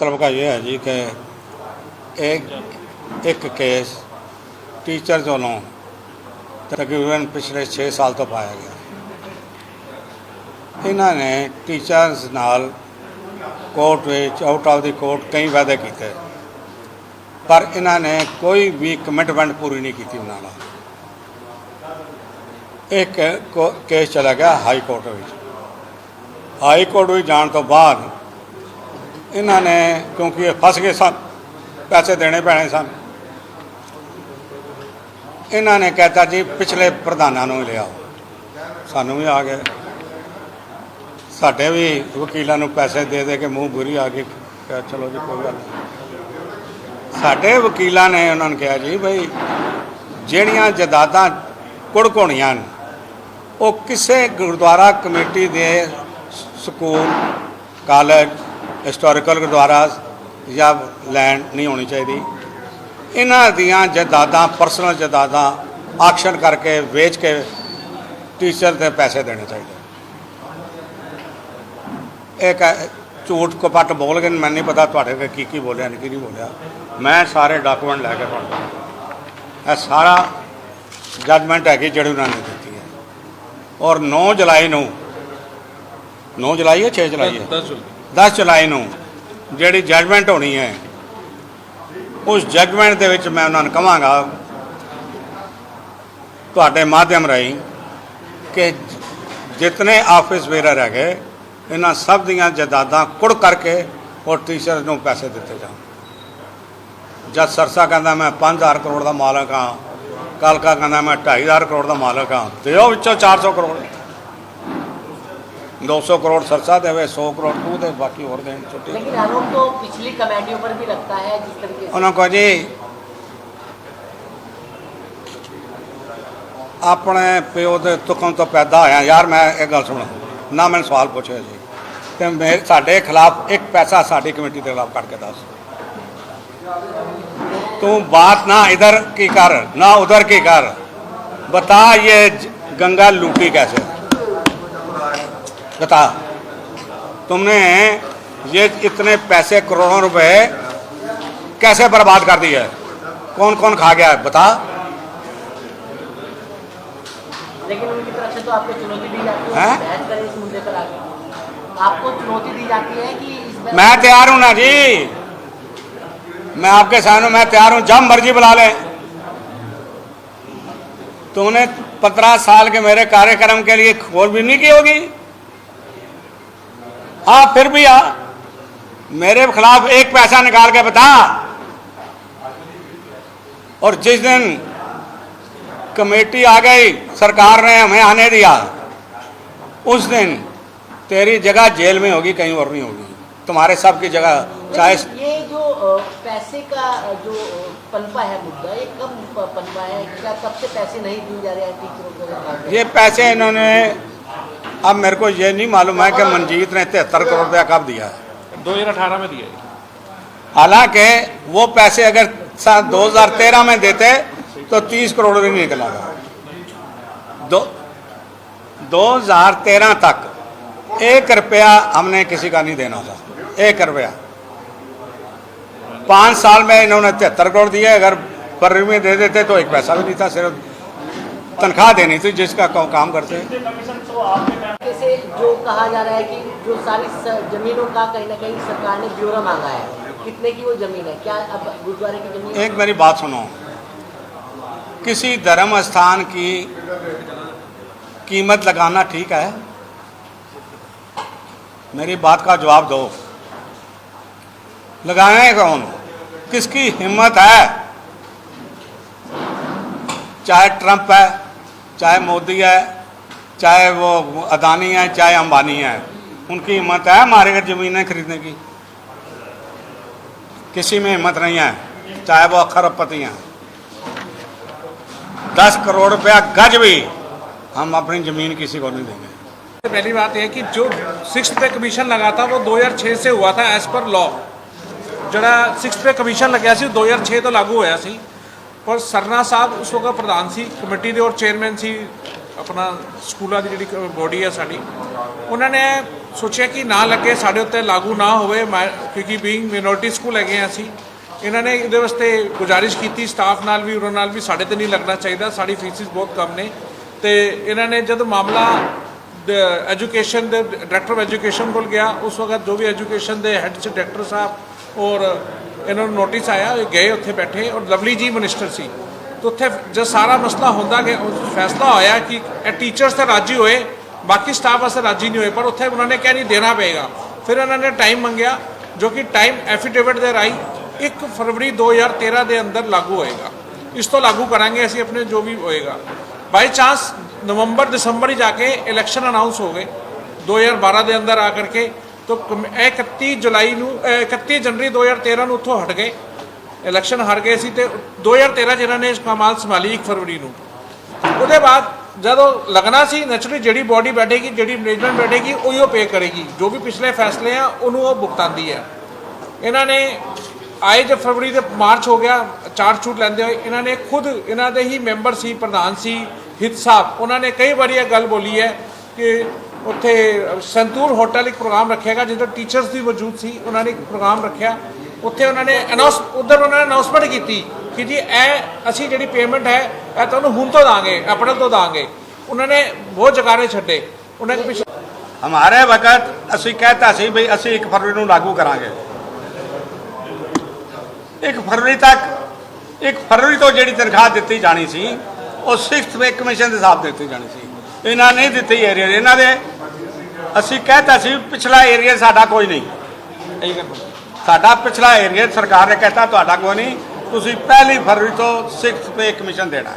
मतलब का ये है जी कि एक एक केस टीचर ਵੱਲੋਂ ਤਕਰੀਬਨ ਪਿਛਲੇ 6 ਸਾਲ ਤੋਂ ਪਾਇਆ ਗਿਆ ਇਹਨਾਂ ਨੇ ਟੀਚਰਸ ਨਾਲ ਕੋਰਟ ਵਿੱਚ ਆਊਟ ਆਫ ਦੀ ਕੋਰਟ ਕਈ ਵਾਅਦੇ ਕੀਤੇ ਪਰ ਇਹਨਾਂ ਨੇ ਕੋਈ ਵੀ ਕਮਿਟਮੈਂਟ ਪੂਰੀ ਨਹੀਂ ਕੀਤੀ ਉਹਨਾਂ ਨਾਲ ਇੱਕ ਕੋ- ਕੇਸ ਚਲਾ ਗਿਆ ਹਾਈ ਕੋਰਟ ਵਿੱਚ ਹਾਈ ਕੋਰਟ ਵਿੱਚ ਜਾਣ ਤੋਂ ਬਾਅਦ ਇਹਨਾਂ ਨੇ ਕਿਉਂਕਿ ਇਹ ਫਸ ਗਏ ਸਨ, ਪੈਸੇ ਦੇਣੇ ਪੈਣੇ ਸਨ। ਇਹਨਾਂ ਨੇ ਕਹਿਤਾ ਜੀ, ਪਿਛਲੇ ਪ੍ਰਧਾਨਾਂ ਨੂੰ ਹੀ ਲਿਆਓ। ਸਾਨੂੰ ਵੀ ਆ ਗਏ। ਸਾਡੇ ਵੀ ਵਕੀਲਾਂ ਨੂੰ ਪੈਸੇ ਦੇ ਦੇ ਕੇ ਮੂੰਹ ਬੁਰੀ ਆ ਗਈ। ਕਿਹਾ, ਚਲੋ ਜੀ, ਕੋਈ ਗੱਲ ਨਹੀਂ। ਸਾਡੇ ਵਕੀਲਾਂ ਨੇ ਉਹਨਾਂ ਨੂੰ ਕਿਹਾ ਜੀ, ਬਈ, ਜਿਹੜੀਆਂ ਜਦਾਦਾਂ ਕੁੜਕੋਣੀਆਂ ਨੇ, ਉਹ ਕਿਸੇ ਗੁਰਦੁਆਰਾ ਕਮੇਟੀ ਦੇ ਸਕੂਲ, ਕਾਲਜ ਹਿਸਟੋਰੀਕਲ ਗੁਰਦੁਆਰਾ ਜਾਂ ਲੈਂਡ ਨਹੀਂ ਹੋਣੀ ਚਾਹੀਦੀ। ਇਹਨਾਂ ਦੀਆਂ ਜਦਾਦਾਂ ਪਰਸਨਲ ਜਦਾਦਾਂ ਆਕਸ਼ਨ ਕਰਕੇ ਵੇਚ ਕੇ ਟੀਚਰ 'ਤੇ ਪੈਸੇ ਦੇਣੇ ਚਾਹੀਦੇ। ਇੱਕ ਝੂਠ ਕਪੱਟ ਬੋਲ ਗਏ ਮੈਨੂੰ ਨਹੀਂ ਪਤਾ ਤੁਹਾਡੇ ਕੋਲ ਕੀ ਕੀ ਬੋਲਿਆ ਨਹੀਂ ਕੀ ਨਹੀਂ ਬੋਲਿਆ। ਮੈਂ ਸਾਰੇ ਡਾਕੂਮੈਂਟ ਲੈ ਕੇ ਤੁਹਾਨੂੰ ਇਹ ਸਾਰਾ ਜੱਜਮੈਂਟ ਹੈਗੀ ਜਿਹੜੀ ਉਹਨਾਂ ਨੇ ਦਿੱਤੀ ਹੈ। ਔਰ 9 ਜੁਲਾਈ ਨੂੰ 9 ਜੁਲਾਈ ਹੈ 6 ਜੁਲਾਈ ਹੈ? 10 ਜੁਲਾਈ ਨੂੰ ਜਿਹੜੀ ਜੱਜਮੈਂਟ ਹੋਣੀ ਹੈ, ਉਸ ਜੱਜਮੈਂਟ ਦੇ ਵਿੱਚ ਮੈਂ ਉਹਨਾਂ ਨੂੰ ਕਹਾਂਗਾ, ਤੁਹਾਡੇ ਮਾਧਿਅਮ ਰਾਹੀਂ ਕਿ ਜਿਤਨੇ ਆਫਿਸ ਵੇਰਰ ਹੈਗੇ, ਇਹਨਾਂ ਸਭ ਦੀਆਂ ਜਾਇਦਾਦਾਂ ਕੁੜ ਕਰਕੇ ਔਰ ਟੀਚਰ ਨੂੰ ਪੈਸੇ ਦਿੱਤੇ ਜਾਣ। ਜਦ ਸਰਸਾ ਕਹਿੰਦਾ, ਮੈਂ 5000 ਕਰੋੜ ਦਾ ਮਾਲਕ ਹਾਂ। ਕਾਲਕਾ ਕਹਿੰਦਾ, ਮੈਂ 2500 ਕਰੋੜ ਦਾ ਮਾਲਕ ਹਾਂ। ਦਿਓ ਵਿੱਚੋਂ 400 ਕਰੋੜ 200 ਕਰੋੜ ਸਰਸਾ ਦੇਵੇ 100 ਕਰੋੜ ਤੂੰ ਦੇ ਬਾਕੀ ਹੋਰ ਦੇਣ ਛੁੱਟੀ लेकिन आरोप तो पिछली कमेटियों पर भी लगता है जिस तरीके से ਉਹਨਾਂ ਕੋ ਜੀ ਆਪਣੇ ਪਿਓ ਦੇ ਤੁਖਮ ਤੋਂ ਪੈਦਾ ਹੋਇਆ ਯਾਰ ਮੈਂ ਇਹ ਗੱਲ ਸੁਣੋ ਨਾ ਮੈਨੂੰ ਸਵਾਲ ਪੁੱਛਿਆ ਜੀ ਤੇ ਮੇਰੇ ਸਾਡੇ ਖਿਲਾਫ ਇੱਕ ਪੈਸਾ ਸਾਡੀ ਕਮੇਟੀ ਦੇ ਖਿਲਾਫ ਕੱਢ ਕੇ ਦੱਸ ਤੂੰ बात ना इधर की कर ना उधर की कर बता ये ज- गंगा लूटी कैसे बता। तुमने ये इतने पैसे करोड़ों रुपए कैसे बर्बाद कर दी है कौन कौन खा गया है? बता। लेकिन उनकी तरफ़ से तो आपको चुनौती दी जाती है। हैं? इस मुद्दे पर आगे। आपको चुनौती दी जाती है कि मैं तैयार हूँ ना जी। मैं आपके सामने मैं तैयार हूँ। जब मर्ज़ी बुला ले। तुमने पंद्रह साल के मेरे कार्यक्रम के लिए खोज भी नहीं की होगी? हाँ फिर भी आ। मेरे खिलाफ एक पैसा निकाल के बता। और जिस दिन कमेटी आ गई सरकार ने हमें आने दिया उस दिन तेरी जगह जेल में होगी कहीं और नहीं होगी। तुम्हारे सब की जगह चाहे ये जो पैसे का जो पनपा है मुद्दा ये कब पनपा है? क्या कब से पैसे नहीं दिए जा रहे हैं? टीचरों को ये पैसे इन्होंने अब मेरे को ये नहीं मालूम है कि मंजीत ने तिहत्तर करोड़ रुपया कब दिया है। 2018 में दिया है। हालाँकि वो पैसे अगर सन 2013 में देते तो 30 करोड़ भी नहीं निकला था। दो 2013 तक एक रुपया हमने किसी का नहीं देना था। एक रुपया। पाँच साल में इन्होंने तिहत्तर करोड़ दिए अगर फरवरी में दे देते तो एक पैसा भी नहीं था सिर्फ़ तनख्वाह देनी थी जिसका काम करते जैसे जो कहा जा रहा है कि जो सारी जमीनों का कहीं ना कहीं सरकार ने ब्यौरा मांगा है कितने की वो ज़मीन है? क्या अब गुरुद्वारे की ज़मीन एक मेरी बात सुनो। किसी धर्म स्थान की कीमत लगाना ठीक है? मेरी बात का जवाब दो। लगाए कौन? किसकी हिम्मत है? चाहे ट्रंप है चाहे मोदी है, चाहे वो अदानी है, चाहे अंबानी है, उनकी हिम्मत है हमारे घर ज़मीनें खरीदने की। किसी में हिम्मत नहीं है, चाहे वो अखरपति हैं। दस करोड़ रुपया गज भी हम अपनी ज़मीन किसी को नहीं देंगे। पहली बात यह कि जो सिक्स पे कमीशन लगा था, वो 2006 से हुआ था एज पर लॉ जरा सिक्स पे कमीशन लगिया दो हज़ार छः तो लागू होया सी। ਪਰ ਸਰਨਾ ਸਾਹਿਬ ਉਸ ਵਕਤ ਪ੍ਰਧਾਨ ਸੀ, ਕਮੇਟੀ ਦੇ ਔਰ ਚੇਅਰਮੈਨ ਸੀ, ਆਪਣਾ ਸਕੂਲਾਂ ਦੀ ਜਿਹੜੀ ਬੋਡੀ ਹੈ ਸਾਡੀ। ਉਹਨਾਂ ਨੇ ਸੋਚਿਆ ਕਿ ਨਾ ਲੱਗੇ, ਸਾਡੇ ਉੱਤੇ ਲਾਗੂ ਨਾ ਹੋਵੇ, ਮੈਂ- ਕਿਉਂਕਿ ਬੀਇੰਗ ਮਿਨੋਰਟੀ ਸਕੂਲ ਹੈਗੇ ਹਾਂ ਅਸੀਂ, ਇਹਨਾਂ ਨੇ ਇਹਦੇ ਵਾਸਤੇ ਗੁਜ਼ਾਰਿਸ਼ ਕੀਤੀ ਸਟਾਫ ਨਾਲ ਵੀ, ਉਹਨਾਂ ਨਾਲ ਵੀ, ਸਾਡੇ ਤੇ ਨਹੀਂ ਲੱਗਣਾ ਚਾਹੀਦਾ, ਸਾਡੀ ਫੀਸਿਸ ਬਹੁਤ ਕਮ ਨੇ। ਤੇ ਇਹਨਾਂ ਨੇ ਜਦ ਮਾਮਲਾ ਐਜੂਕੇਸ਼ਨ ਦੇ ਡਾਇਰੈਕਟਰ ਆਫ ਐਜੂਕੇਸ਼ਨ ਕੋਲ ਗਿਆ, ਉਸ ਵਕਤ ਜੋ ਵੀ ਐਜੂਕੇਸ਼ਨ ਦੇ ਹੈੱਡ ਚ ਡਾਇਰੈਕਟਰ ਸਾਹਿਬ ਔਰ ਇਹਨਾਂ ਨੂੰ ਨੋਟਿਸ ਆਇਆ ਇਹ ਗਏ ਉੱਥੇ ਬੈਠੇ ਔਰ ਲਵਲੀ ਜੀ ਮਿਨਿਸਟਰ ਸੀ। ਤੇ ਉੱਥੇ ਜਦ ਸਾਰਾ ਮਸਲਾ ਹੁੰਦਾ ਕਿ ਫੈਸਲਾ ਹੋਇਆ ਕਿ ਇਹ ਟੀਚਰਸ ਤਾਂ ਰਾਜੀ ਹੋਏ, ਬਾਕੀ ਸਟਾਫ ਵਾਸਤੇ ਰਾਜੀ ਨਹੀਂ ਹੋਏ, ਪਰ ਉੱਥੇ ਉਹਨਾਂ ਨੇ ਕਿਹਾ ਨਹੀਂ ਦੇਣਾ ਪਏਗਾ। ਫਿਰ ਇਹਨਾਂ ਨੇ ਟਾਈਮ ਮੰਗਿਆ ਜੋ ਕਿ ਟਾਈਮ ਐਫੀਡੇਵਿਟ ਦੇ ਰਾਈ 1 ਫਰਵਰੀ 2013 ਦੇ ਅੰਦਰ ਲਾਗੂ ਹੋਏਗਾ। ਇਸ ਤੋਂ ਲਾਗੂ ਕਰਾਂਗੇ ਅਸੀਂ ਆਪਣੇ ਜੋ ਵੀ ਹੋਏਗਾ। ਬਾਈ ਚਾਂਸ ਨਵੰਬਰ, ਦਸੰਬਰ ਹੀ ਜਾ ਕੇ ਇਲੈਕਸ਼ਨ ਅਨਾਉਂਸ ਹੋ ਗਏ। 2012 ਦੇ ਅੰਦਰ ਆ ਕਰਕੇ ਤਾਂ ਕਮ- ਇਹ 31 ਜੁਲਾਈ ਨੂੰ ਅਹ 31 ਜਨਵਰੀ 2013 ਨੂੰ ਉੱਥੋਂ ਹਟ ਗਏ। ਇਲੈਕਸ਼ਨ ਹਾਰ ਗਏ ਸੀ ਤੇ 2013 ਚ ਇਹਨਾਂ ਨੇ ਕਮਾਲ ਸੰਭਾਲੀ 1 ਫਰਵਰੀ ਨੂੰ। ਉਹਦੇ ਬਾਅਦ ਜਦੋਂ ਲੱਗਣਾ ਸੀ ਨੈਚੁਰਲੀ ਜਿਹੜੀ ਬਾਡੀ ਬੈਠੇਗੀ, ਜਿਹੜੀ ਮੈਨੇਜਮੈਂਟ ਬੈਠੇਗੀ, ਉਹੀ ਉਹ ਪੇ ਕਰੇਗੀ। ਜੋ ਵੀ ਪਿਛਲੇ ਫੈਸਲੇ ਆ, ਉਹਨੂੰ ਉਹ ਭੁਗਤਾਉਂਦੀ ਹੈ ਇਹਨਾਂ ਨੇ ਆਏ ਜੇ ਫਰਵਰੀ ਦੇ ਮਾਰਚ ਹੋ ਗਿਆ, ਚਾਰਜ ਛੂਟ ਲੈਂਦੇ ਹੋਏ, ਇਹਨਾਂ ਨੇ ਖੁਦ ਇਹਨਾਂ ਦੇ ਹੀ ਮੈਂਬਰ ਸੀ, ਪ੍ਰਧਾਨ ਸੀ, ਹਿੱਤ ਸਾਹਿਬ, ਉਹਨਾਂ ਨੇ ਕਈ ਵਾਰੀ ਇਹ ਗੱਲ ਬੋਲੀ ਹੈ ਕਿ ਉੱਥੇ ਸੰਤੂਰ ਹੋਟਲ ਇੱਕ ਪ੍ਰੋਗਰਾਮ ਰੱਖਿਆਗਾ ਜਿੱਥੇ ਟੀਚਰਸ ਵੀ ਮੌਜੂਦ ਸੀ, ਉਹਨਾਂ ਨੇ ਇੱਕ ਪ੍ਰੋਗਰਾਮ ਰੱਖਿਆ। ਉੱਥੇ ਉਹਨਾਂ ਨੇ ਅਨਾਉਂਸ ਉਧਰ ਉਹਨਾਂ ਨੇ ਅਨਾਉਂਸਮੈਂਟ ਕੀਤੀ ਕਿ ਜੀ, ਇਹ ਅਸੀਂ ਜਿਹੜੀ ਪੇਮੈਂਟ ਹੈ, ਇਹ ਤੁਹਾਨੂੰ ਹੁਣ ਤੋਂ ਦਾਂਗੇ ਅਪ੍ਰੈਲ ਤੋਂ ਦਾਂਗੇ। ਉਹਨਾਂ ਨੇ ਬਹੁਤ ਜਗਾਰੇ ਛੱਡੇ। ਉਹਨਾਂ ਨੇ ਪਿਛਲੇ ਹਮਾਰੇ ਵਕਤ ਅਸੀਂ ਕਹਿਤਾ ਸੀ ਵੀ ਅਸੀਂ 1 ਫਰਵਰੀ ਨੂੰ ਲਾਗੂ ਕਰਾਂਗੇ। 1 ਫਰਵਰੀ ਤੱਕ 1 ਫਰਵਰੀ ਤੋਂ ਜਿਹੜੀ ਤਨਖਾਹ ਦਿੱਤੀ ਜਾਣੀ ਸੀ, ਉਹ 6th ਪੇ ਕਮਿਸ਼ਨ ਦੇ ਹਿਸਾਬ ਦਿੱਤੀ ਜਾਣੀ ਸੀ। ਇਹਨਾਂ ਨਹੀਂ ਦਿੱਤੀ ਏਰੀਆ ਇਹਨਾਂ ਦੇ ਅਸੀਂ ਕਹਿਤਾ ਸੀ ਪਿਛਲਾ ਏਰੀਆ ਸਾਡਾ ਕੋਈ ਨਹੀਂ। ਸਾਡਾ ਪਿਛਲਾ ਏਰੀਆ ਸਰਕਾਰ ਨੇ ਕਹਿਤਾ ਤੁਹਾਡਾ ਕੋਈ ਨਹੀਂ। ਤੁਸੀਂ ਪਹਿਲੀ ਫਰਵਰੀ ਤੋਂ 6th ਪੇ ਕਮਿਸ਼ਨ ਦੇਣਾ